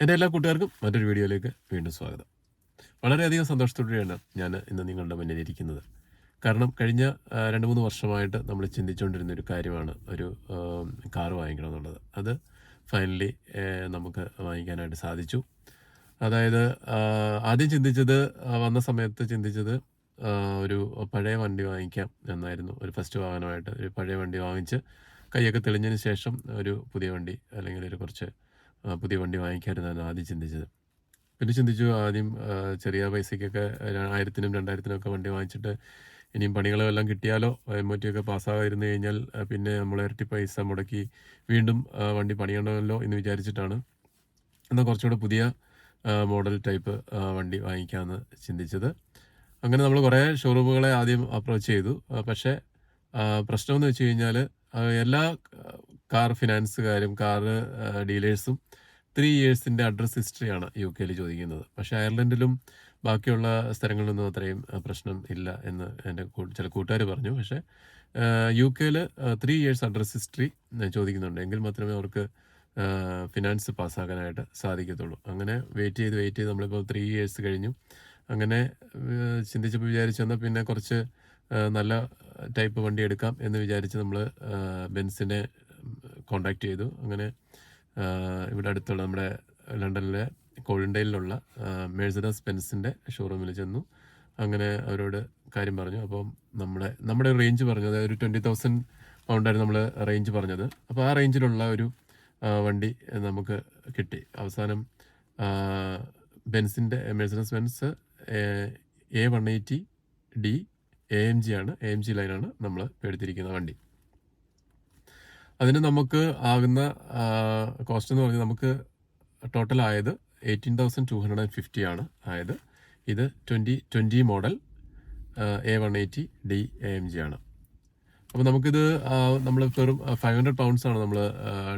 എന്റെ എല്ലാ കൂട്ടുകാർക്കും മറ്റൊരു വീഡിയോയിലേക്ക് വീണ്ടും സ്വാഗതം. വളരെയധികം സന്തോഷത്തോടെയാണ് ഞാൻ ഇന്ന് നിങ്ങളുടെ മുന്നിൽ ഇരിക്കുന്നത്. കാരണം കഴിഞ്ഞ രണ്ട് മൂന്ന് വർഷമായിട്ട് നമ്മൾ ചിന്തിച്ചുകൊണ്ടിരുന്ന ഒരു കാര്യമാണ് ഒരു കാർ വാങ്ങിക്കണം എന്നുള്ളത്. അത് ഫൈനലി നമുക്ക് വാങ്ങിക്കാനായിട്ട് സാധിച്ചു. അതായത് ആദ്യം ചിന്തിച്ചത് വന്ന സമയത്ത് ചിന്തിച്ചത് ഒരു പഴയ വണ്ടി വാങ്ങിക്കാം എന്നായിരുന്നു. ഒരു ഫസ്റ്റ് വാഹനമായിട്ട് ഒരു പഴയ വണ്ടി വാങ്ങിച്ച് കൈയൊക്കെ തെളിഞ്ഞതിന് ശേഷം ഒരു പുതിയ വണ്ടി അല്ലെങ്കിൽ ഒരു കുറച്ച് പുതിയ വണ്ടി വാങ്ങിക്കാമായിരുന്നു ആദ്യം ചിന്തിച്ചത്. പിന്നെ ചിന്തിച്ചു ആദ്യം ചെറിയ പൈസയ്ക്കൊക്കെ ആയിരത്തിനും രണ്ടായിരത്തിനും ഒക്കെ വണ്ടി വാങ്ങിച്ചിട്ട് ഇനിയും പണികളും എല്ലാം കിട്ടിയാലോ? എം ഒ ടി ഒക്കെ പാസ്സാകാതിരുന്നു കഴിഞ്ഞാൽ പിന്നെ നമ്മൾ ഇരട്ടി പൈസ മുടക്കി വീണ്ടും വണ്ടി പണിയണമല്ലോ എന്ന് വിചാരിച്ചിട്ടാണ്. എന്നാൽ കുറച്ചുകൂടെ പുതിയ മോഡൽ ടൈപ്പ് വണ്ടി വാങ്ങിക്കാമെന്ന് ചിന്തിച്ചത്. അങ്ങനെ നമ്മൾ കുറേ ഷോറൂമുകളെ ആദ്യം അപ്രോച്ച് ചെയ്തു. പക്ഷേ പ്രശ്നമെന്ന് വെച്ച് കഴിഞ്ഞാൽ എല്ലാ കാർ ഫിനാൻസുകാരും കാർ ഡീലേഴ്സും ത്രീ ഇയേഴ്സിന്റെ അഡ്രസ് ഹിസ്റ്ററിയാണ് യു കെയിൽ ചോദിക്കുന്നത്. പക്ഷേ അയർലൻഡിലും ബാക്കിയുള്ള സ്ഥലങ്ങളിലൊന്നും അത്രയും പ്രശ്നം ഇല്ല എന്ന് എന്റെ ചില കൂട്ടുകാർ പറഞ്ഞു. പക്ഷേ യു കെയിൽ ത്രീ ഇയേഴ്സ് അഡ്രസ് ഹിസ്റ്ററി ചോദിക്കുന്നുണ്ട്. എങ്കിൽ മാത്രമേ അവർക്ക് ഫിനാൻസ് പാസ്സാക്കാനായിട്ട് സാധിക്കത്തുള്ളൂ. അങ്ങനെ വെയിറ്റ് ചെയ്ത് വെയിറ്റ് ചെയ്ത് നമ്മളിപ്പോൾ ത്രീ ഇയേഴ്സ് കഴിഞ്ഞു. അങ്ങനെ ചിന്തിച്ചപ്പോൾ വിചാരിച്ചു എന്നാൽ പിന്നെ കുറച്ച് നല്ല ടൈപ്പ് വണ്ടി എടുക്കാം എന്ന് വിചാരിച്ച് നമ്മൾ ബെൻസിനെ കോണ്ടാക്ട് ചെയ്തു. അങ്ങനെ ഇവിടെ അടുത്തുള്ള നമ്മുടെ ലണ്ടനിലെ കോഴിണ്ടയിലുള്ള മേഴ്സഡസ് സ്പെൻസിന്റെ ഷോറൂമിൽ ചെന്നു. അങ്ങനെ അവരോട് കാര്യം പറഞ്ഞു. അപ്പം നമ്മുടെ നമ്മുടെ റേഞ്ച് പറഞ്ഞു. അതായത് ഒരു ട്വന്റി തൗസൻഡ് പൗണ്ടായിരുന്നു നമ്മൾ റേഞ്ച് പറഞ്ഞത്. അപ്പോൾ ആ റേഞ്ചിലുള്ള ഒരു വണ്ടി നമുക്ക് കിട്ടി. അവസാനം ബെൻസിന്റെ Mercedes Benz A one eighty D A M G ആണ്. എ എം ജി ലൈനാണ് നമ്മൾ എടുത്തിരിക്കുന്ന വണ്ടി. അതിന് നമുക്ക് ആകുന്ന കോസ്റ്റ് എന്ന് പറഞ്ഞാൽ നമുക്ക് ടോട്ടൽ ആയത് eighteen thousand two hundred and fifty ആണ് ആയത്. ഇത് twenty twenty model A one eighty D A M G ആണ്. അപ്പോൾ നമുക്കിത് നമ്മൾ വെറും ഫൈവ് ഹൺഡ്രഡ് പൗണ്ട്സ് ആണ് നമ്മൾ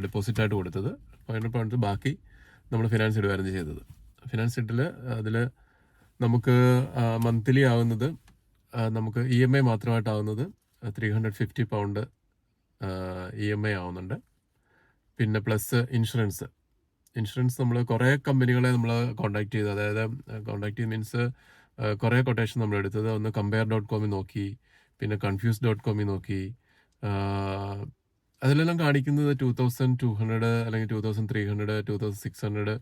ഡെപ്പോസിറ്റ് ആയിട്ട് കൊടുത്തത്. ഫൈവ് ഹൺഡ്രഡ് പൗണ്ട്സ് ബാക്കി നമ്മൾ ഫിനാൻസ് ഇടുവായിരുന്നു ചെയ്തത്. ഫിനാൻസ് ഇട്ടിൽ അതിൽ നമുക്ക് മന്ത്ലി ആവുന്നത് നമുക്ക് E M I മാത്രമായിട്ടാവുന്നത് three hundred fifty pound E M I ആവുന്നുണ്ട്. പിന്നെ പ്ലസ് ഇൻഷുറൻസ് ഇൻഷുറൻസ് നമ്മൾ കുറേ കമ്പനികളെ നമ്മൾ കോൺടാക്ട് ചെയ്തു. അതായത് കോൺടാക്ട് ചെയ്ത് മീൻസ് കുറേ കൊട്ടേഷൻ നമ്മൾ എടുത്തത്. ഒന്ന് കമ്പയർ ഡോട്ട് കോമിൽ നോക്കി പിന്നെ കൺഫ്യൂസ് ഡോട്ട് കോമിൽ നോക്കി. അതിലെല്ലാം കാണിക്കുന്നത് ടു തൗസൻഡ് ടു ഹൺഡ്രഡ് അല്ലെങ്കിൽ two thousand three hundred two thousand six hundred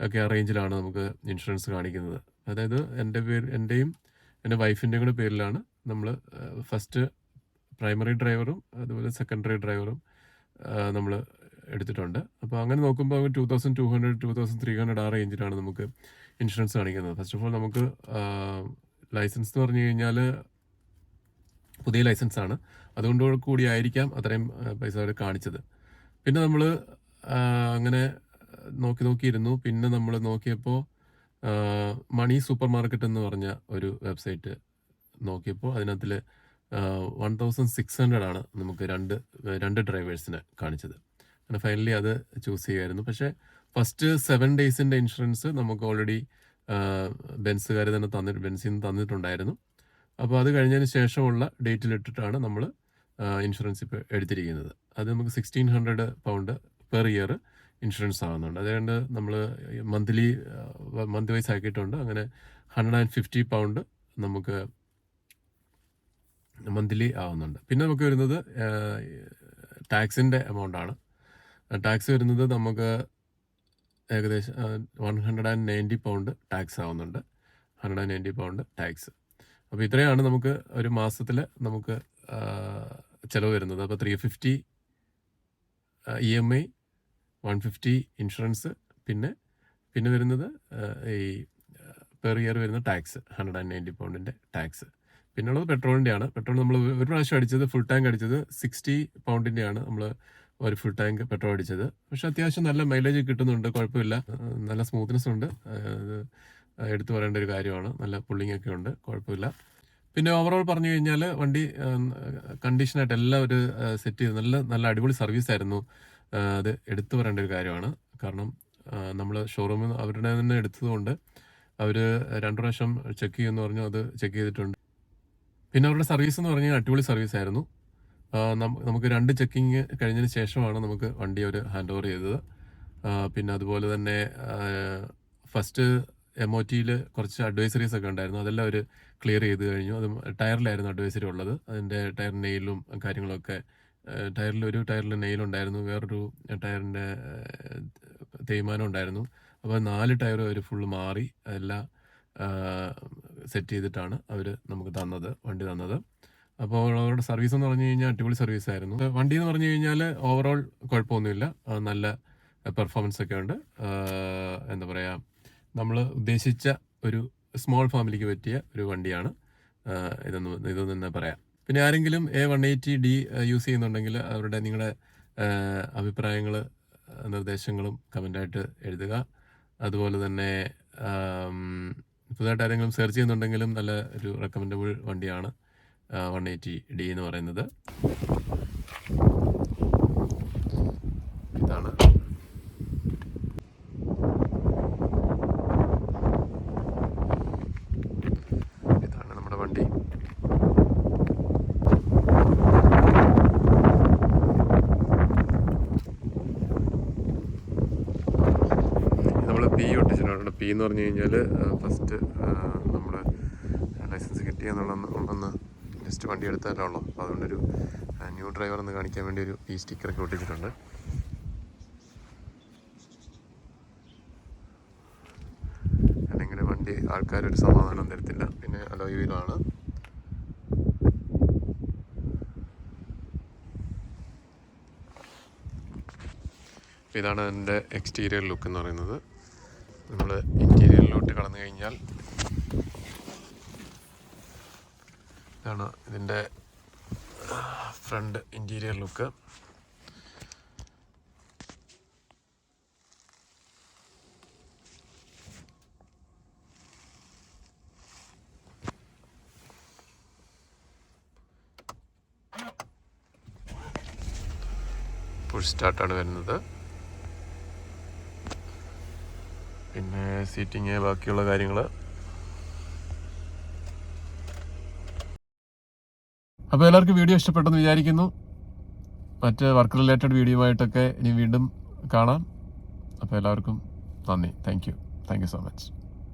ഒക്കെ ആ റേഞ്ചിലാണ് നമുക്ക് ഇൻഷുറൻസ് കാണിക്കുന്നത്. അതായത് എന്റെ പേര് എന്റെയും എന്റെ വൈഫിന്റെയും കൂടെ പേരിലാണ് നമ്മൾ ഫസ്റ്റ് പ്രൈമറി ഡ്രൈവറും അതുപോലെ സെക്കൻഡറി ഡ്രൈവറും നമ്മൾ എടുത്തിട്ടുണ്ട്. അപ്പോൾ അങ്ങനെ നോക്കുമ്പോൾ two thousand two hundred two thousand three hundred ആ റേഞ്ചിലാണ് നമുക്ക് ഇൻഷുറൻസ് കാണിക്കുന്നത്. ഫസ്റ്റ് ഓഫ് ഓൾ നമുക്ക് ലൈസൻസ് എന്ന് പറഞ്ഞു കഴിഞ്ഞാൽ പുതിയ ലൈസൻസ് ആണ്. അതുകൊണ്ട് കൂടി ആയിരിക്കാം അത്രയും പൈസ അവർ കാണിച്ചത്. പിന്നെ നമ്മൾ അങ്ങനെ നോക്കി നോക്കിയിരുന്നു. പിന്നെ നമ്മൾ നോക്കിയപ്പോൾ മണി സൂപ്പർ മാർക്കറ്റ് എന്ന് പറഞ്ഞ ഒരു വെബ്സൈറ്റ് നോക്കിയപ്പോൾ അതിനകത്തിൽ വൺ തൗസൻഡ് സിക്സ് ഹൺഡ്രഡ് ആണ് നമുക്ക് രണ്ട് രണ്ട് ഡ്രൈവേഴ്സിന് കാണിച്ചത്. അങ്ങനെ ഫൈനലി അത് ചൂസ് ചെയ്യുമായിരുന്നു പക്ഷേ ഫസ്റ്റ് സെവൻ ഡേയ്സിന്റെ ഇൻഷുറൻസ് നമുക്ക് ഓൾറെഡി ബെൻസുകാർ തന്നെ തന്നിട്ട് ബെൻസിൽ നിന്ന് തന്നിട്ടുണ്ടായിരുന്നു. അപ്പോൾ അത് കഴിഞ്ഞതിന് ശേഷമുള്ള ഡേറ്റിൽ ഇട്ടിട്ടാണ് നമ്മൾ ഇൻഷുറൻസ് ഇപ്പോൾ എടുത്തിരിക്കുന്നത്. അത് നമുക്ക് sixteen hundred pound per year insurance ആകുന്നുണ്ട് അതുകൊണ്ട് നമ്മൾ മന്ത്ലി മന്ത് വൈസ് ആക്കിയിട്ടുണ്ട്. അങ്ങനെ ഹൺഡ്രഡ് ആൻഡ് ഫിഫ്റ്റി പൗണ്ട് നമുക്ക് മന്ത്ലി ആവുന്നുണ്ട്. പിന്നെ നമുക്ക് വരുന്നത് ടാക്സിന്റെ എമൗണ്ട് ആണ്. ടാക്സ് വരുന്നത് നമുക്ക് ഏകദേശം one hundred and ninety pound tax ആവുന്നുണ്ട്. Hundred and ninety pound tax അപ്പോൾ ഇത്രയാണ് നമുക്ക് ഒരു മാസത്തിൽ നമുക്ക് ചിലവ് വരുന്നത്. അപ്പോൾ three fifty E M I one fifty insurance പിന്നെ പിന്നെ വരുന്നത് ഈ പെർ ഇയർ വരുന്ന ടാക്സ് ഹൺഡ്രഡ് ആൻഡ് നയന്റി പൗണ്ടിന്റെ ടാക്സ് പിന്നെ ഉള്ളത് പെട്രോളിന്റെ ആണ് പെട്രോൾ നമ്മൾ ഒരു പ്രാവശ്യം അടിച്ചത് ഫുൾ ടാങ്ക് അടിച്ചത് സിക്സ്റ്റി പൗണ്ടിന്റെ ആണ് നമ്മൾ ഒരു ഫുൾ ടാങ്ക് പെട്രോൾ അടിച്ചത്. പക്ഷെ അത്യാവശ്യം നല്ല മൈലേജ് കിട്ടുന്നുണ്ട് കുഴപ്പമില്ല. നല്ല സ്മൂത്ത്നെസ് ഉണ്ട്. എടുത്തു പറയേണ്ട ഒരു കാര്യമാണ്. നല്ല പുള്ളിങ് ഒക്കെ ഉണ്ട് കുഴപ്പമില്ല. പിന്നെ ഓവറോൾ പറഞ്ഞു കഴിഞ്ഞാൽ വണ്ടി കണ്ടീഷനായിട്ട് എല്ലാം ഒരു സെറ്റ് ചെയ്ത്. നല്ല നല്ല അടിപൊളി സർവീസ് ആയിരുന്നു. അത് എടുത്തു പറയേണ്ട ഒരു കാര്യമാണ്. കാരണം നമ്മൾ ഷോറൂമിൽ അവരുടെ തന്നെ എടുത്തതുകൊണ്ട് അവർ രണ്ടു പ്രാവശ്യം ചെക്ക് ചെയ്യുമെന്ന് പറഞ്ഞു അത് ചെക്ക് ചെയ്തിട്ടുണ്ട്. പിന്നെ അവരുടെ സർവീസ് എന്ന് പറഞ്ഞാൽ അടിപൊളി സർവീസ് ആയിരുന്നു. നമുക്ക് രണ്ട് ചെക്കിങ് കഴിഞ്ഞതിന് ശേഷമാണ് നമുക്ക് വണ്ടി അവർ ഹാൻഡ് ഓവർ ചെയ്തത്. പിന്നെ അതുപോലെ തന്നെ ഫസ്റ്റ് എം ഒ ടിയിൽ കുറച്ച് അഡ്വൈസറീസ് ഒക്കെ ഉണ്ടായിരുന്നു. അതെല്ലാം അവർ ക്ലിയർ ചെയ്ത് കഴിഞ്ഞു. അത് ടയറിലായിരുന്നു അഡ്വൈസറി ഉള്ളത്. അതിന്റെ ടയർ നെയിലും കാര്യങ്ങളൊക്കെ ടയറിൽ ഒരു ടയറിൽ നെയിലുണ്ടായിരുന്നു വേറൊരു ടയറിന്റെ തേയ്മാനം ഉണ്ടായിരുന്നു. അപ്പോൾ നാല് ടയർ അവർ ഫുള്ള് മാറി. അതെല്ലാം സെറ്റ് ചെയ്തിട്ടാണ് അവർ നമുക്ക് തന്നത് വണ്ടി തന്നത്. അപ്പോൾ അവരുടെ സർവീസ് എന്ന് പറഞ്ഞു കഴിഞ്ഞാൽ അടിപൊളി സർവീസ് ആയിരുന്നു. വണ്ടി എന്ന് പറഞ്ഞു കഴിഞ്ഞാൽ ഓവറോൾ കുഴപ്പമൊന്നുമില്ല. നല്ല പെർഫോമൻസ് ഒക്കെ ഉണ്ട്. എന്താ പറയുക നമ്മൾ ഉദ്ദേശിച്ച ഒരു സ്മോൾ ഫാമിലിക്ക് പറ്റിയ ഒരു വണ്ടിയാണ്. ഇതെന്ന് ഇതെന്ന് തന്നെ പറയാം. പിന്നെ ആരെങ്കിലും A one eighty D use ചെയ്യുന്നുണ്ടെങ്കിൽ അവരുടെ നിങ്ങളുടെ അഭിപ്രായങ്ങൾ നിർദ്ദേശങ്ങളും കമന്റായിട്ട് എഴുതുക. അതുപോലെ തന്നെ പുതുതായിട്ട് ആരെങ്കിലും സെർച്ച് ചെയ്യുന്നുണ്ടെങ്കിലും നല്ല ഒരു റെക്കമെൻഡബിൾ വണ്ടിയാണ് വൺ എയ്റ്റി ഡി എന്ന് പറയുന്നത് ഇതാണ് ഇതാണ് നമ്മുടെ വണ്ടി നമ്മൾ പി ഒട്ടിച്ചിട്ടുണ്ട് എന്ന് പറഞ്ഞു കഴിഞ്ഞാൽ ഫസ്റ്റ് നമ്മുടെ ലൈസൻസ് കിട്ടിയെന്നുള്ള ഉണ്ടെന്ന് ജസ്റ്റ് വണ്ടി എടുത്താലേ ഉള്ളൂ. അപ്പോൾ അതുകൊണ്ടൊരു ന്യൂ ഡ്രൈവർ എന്ന് കാണിക്കാൻ വേണ്ടി ഒരു ഈ സ്റ്റിക്കറൊക്കെ ഒട്ടിച്ചിട്ടുണ്ട്. അല്ലെങ്കിൽ വണ്ടി ആൾക്കാരൊരു സമാധാനം തരത്തില്ല. പിന്നെ അലോയ് വീലാണ് ഇതാണ് എന്റെ എക്സ്റ്റീരിയർ ലുക്ക് എന്ന് പറയുന്നത്. നമ്മൾ ഇന്റീരിയറിലോട്ട് കടന്നു കഴിഞ്ഞാൽ ഇതാണ് ഇതിന്റെ ഫ്രണ്ട് ഇന്റീരിയർ ലുക്ക്. സ്റ്റാർട്ടാണ് വരുന്നത് പിന്നെ സീറ്റിങ് ബാക്കിയുള്ള കാര്യങ്ങൾ അപ്പോൾ എല്ലാവർക്കും വീഡിയോ ഇഷ്ടപ്പെട്ടെന്ന് വിചാരിക്കുന്നു. മറ്റ് വർക്ക് റിലേറ്റഡ് വീഡിയോ ആയിട്ടൊക്കെ ഇനി വീണ്ടും കാണാം. അപ്പോൾ എല്ലാവർക്കും നന്ദി. Thank you thank you so much